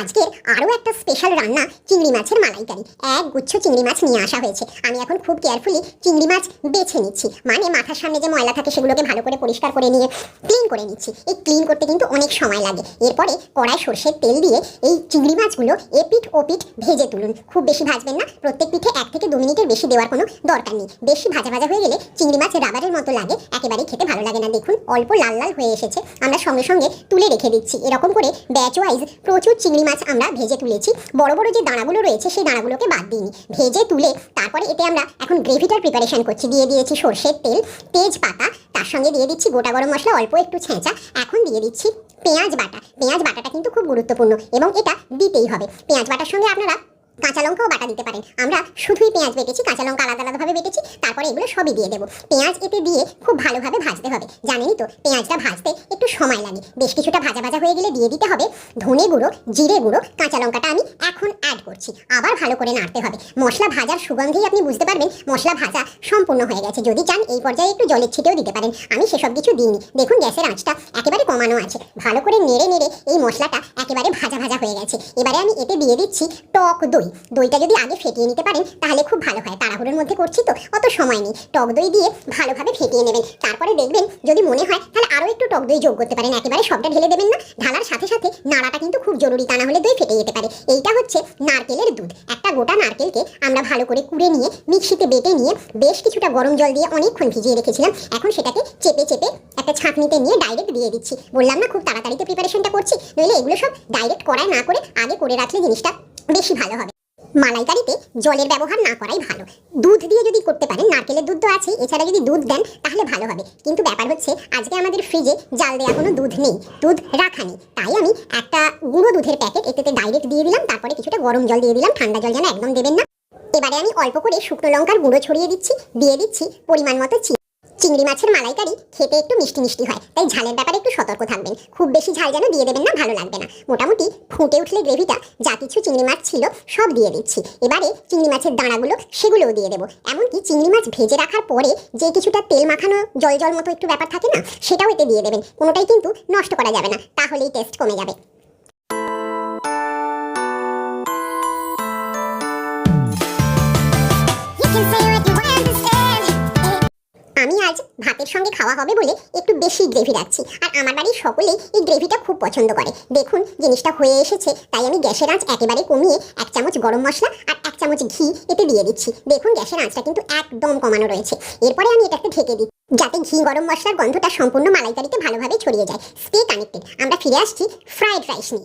আজকের আরও একটা স্পেশাল রান্না চিংড়ি মাছের মালাইকারি। এক গুচ্ছ চিংড়ি মাছ নিয়ে আসা হয়েছে। আমি এখন খুব কেয়ারফুলি চিংড়ি মাছ বেছে নিচ্ছি। মানে মাথার সামনে যে ময়লা থাকে সেগুলোকে ভালো করে পরিষ্কার করে নিয়ে ক্লিন করে নিচ্ছি। এই ক্লিন করতে কিন্তু অনেক সময় লাগে। এরপরে কড়াই সর্ষের তেল দিয়ে এই চিংড়ি মাছগুলো এপিঠ ওপিঠ ভেজে তুলুন। খুব বেশি ভাজবেন না। প্রত্যেক পিঠে এক থেকে দু মিনিটের বেশি দেওয়ার কোনো দরকার নেই। বেশি ভাজা ভাজা হয়ে গেলে চিংড়ি মাছ রাবারের মতো লাগে। একেবারেই খেতে ভালো লাগে না। দেখুন, অল্প লাল লাল হয়ে এসেছে। আমরা সঙ্গে সঙ্গে তুলে রেখে দিচ্ছি। এরকম করে ব্যাচ ওয়াইজ প্রচুর চিংড়ি মাছ আমরা ভেজে তুলেছি। বড় বড় যে দানাগুলো রয়েছে, সেই দানাগুলোকে বাদ দিইনি। ভেজে তুলে তারপরে এতে আমরা এখন গ্রেভিটার প্রিপারেশান করছি। দিয়ে দিয়েছি সর্ষের তেল, তেজপাতা, তার সঙ্গে দিয়ে দিচ্ছি গোটা গরম মশলা, অল্প একটু ছেঁচা। এখন দিয়ে দিচ্ছি পেঁয়াজ বাটা। পেঁয়াজ বাটাটা কিন্তু খুব গুরুত্বপূর্ণ এবং এটা দিতেই হবে। পেঁয়াজ বাটার সঙ্গে আপনারা কাঁচা লঙ্কাও বাটা দিতে পারেন। আমরা শুধুই পেঁয়াজ বেটেছি, কাঁচা লঙ্কা আলাদা আলাদাভাবে বেটেছি, তারপরে এগুলো সবই দিয়ে দেবো। পেঁয়াজ এতে দিয়ে খুব ভালোভাবে ভাজতে হবে। জানেনই তো, পেঁয়াজটা ভাজতে একটু সময় লাগে। বেশ কিছুটা ভাজা ভাজা হয়ে গেলে দিয়ে দিতে হবে ধনে গুঁড়ো, জিরে গুঁড়ো, কাঁচা লঙ্কাটা আমি এখন অ্যাড করছি। আবার ভালো করে নাড়তে হবে। মশলা ভাজার সুগন্ধেই আপনি বুঝতে পারবেন, মশলা ভাজা সম্পূর্ণ হয়ে গেছে। যদি চান এই পর্যায়ে একটু জলের ছিটেও দিতে পারেন। আমি সেসব কিছু দিইনি। দেখুন গ্যাসের আঁচটা একেবারে কমানো আছে। ভালো করে নেড়ে নেড়ে এই মশলাটা একেবারে ভাজা ভাজা হয়ে গেছে। এবারে আমি এতে দিয়ে দিচ্ছি টক দই। দইটা যদি আগে ফেটিয়ে নিতে পারেন, তাহলে খুব ভালো হয়। তাড়াহুড়োর মধ্যে করছি তো, অত সময় নেই। টক দই দিয়ে ভালোভাবে ফেটিয়ে নেবেন। তারপরে দেখবেন, যদি মনে হয়, তাহলে আরও একটু টক দই যোগ করতে পারেন। একেবারে সবটা ঢেলে দেবেন না। ঢালার সাথে সাথে নাড়াটা কিন্তু খুব জরুরি, তা না হলে দই ফেটে যেতে পারে। এইটা হচ্ছে নারকেলের দুধ। একটা গোটা নারকেলকে আমরা ভালো করে কুড়ে নিয়ে, মিক্সিতে বেটে নিয়ে বেশ কিছুটা গরম জল দিয়ে অনেকক্ষণ ভিজিয়ে রেখেছিলাম। এখন সেটাকে চেপে চেপে একটা ছাঁকনিতে নিয়ে ডাইরেক্ট দিয়ে দিচ্ছি। বললাম না, খুব তাড়াতাড়িতে প্রিপারেশনটা করছি। নইলে এগুলো সব ডাইরেক্ট করায় না করে আগে করে রাখলে জিনিসটা বেশি ভালো হবে। মালাইকারিতে জলের ব্যবহার না করাই ভালো। দুধ দিয়ে যদি করতে পারেন, নারকেলের দুধ তো আছে এছাড়া যদি দুধ দেন, তাহলে ভালো হবে। কিন্তু ব্যাপার হচ্ছে, আজকে আমাদের ফ্রিজে জাল দেওয়া কোনো দুধ নেই, দুধ রাখা নেই। তাই আমি একটা গুঁড়ো দুধের প্যাকেট এতে ডাইরেক্ট দিয়ে দিলাম, তারপরে কিছুটা গরম জল দিয়ে দিলাম, ঠান্ডা জল যেন একদম দেবেন না। এবারে আমি অল্প করে শুকনো লঙ্কার গুঁড়ো ছড়িয়ে দিচ্ছি, দিয়ে দিচ্ছি পরিমাণ মতো চিনি। চিংড়ি মাছের মালাইকারি খেতে একটু মিষ্টি মিষ্টি হয়, তাই ঝালের ব্যাপারে একটু সতর্ক থাকবেন। খুব বেশি ঝাল যেন দিয়ে দেবেন না, ভালো লাগবে না। মোটামুটি ফুটে উঠলে গ্রেভিটা যা কিছু চিংড়ি মাছ ছিল সব দিয়ে দিচ্ছি। এবারে চিংড়ি মাছের দানাগুলো সেগুলোও দিয়ে দেবো। এমনকি চিংড়ি মাছ ভেজে রাখার পরে যে কিছুটা তেল মাখানো জল জল মতো একটু ব্যাপার থাকে না, সেটাও এতে দিয়ে দেবেন। কোনোটাই কিন্তু নষ্ট করা যাবে না, তাহলেই টেস্ট কমে যাবে। ভাতের সঙ্গে খাওয়া হবে বলে একটু বেশি গ্রেভি রাখছি। আর আমার বাড়ির সকলেই এই গ্রেভিটা খুব পছন্দ করে। দেখুন, জিনিসটা হয়ে এসেছে, তাই আমি গ্যাসের আঁচ একেবারে কমিয়ে এক চামচ গরম মশলা আর এক চামচ ঘি এতে দিয়ে দিচ্ছি। দেখুন, গ্যাসের আঁচটা কিন্তু একদম কমানো রয়েছে। এরপরে আমি এটাকে ঢেকে দিই। যাতে ঘি গরম মশলার গন্ধটা সম্পূর্ণ মালাইকারিতে ভালোভাবে ছড়িয়ে যায়। স্টে কানেক্টেড আমরা ফিরে আসছি ফ্রাইড রাইস নিয়ে।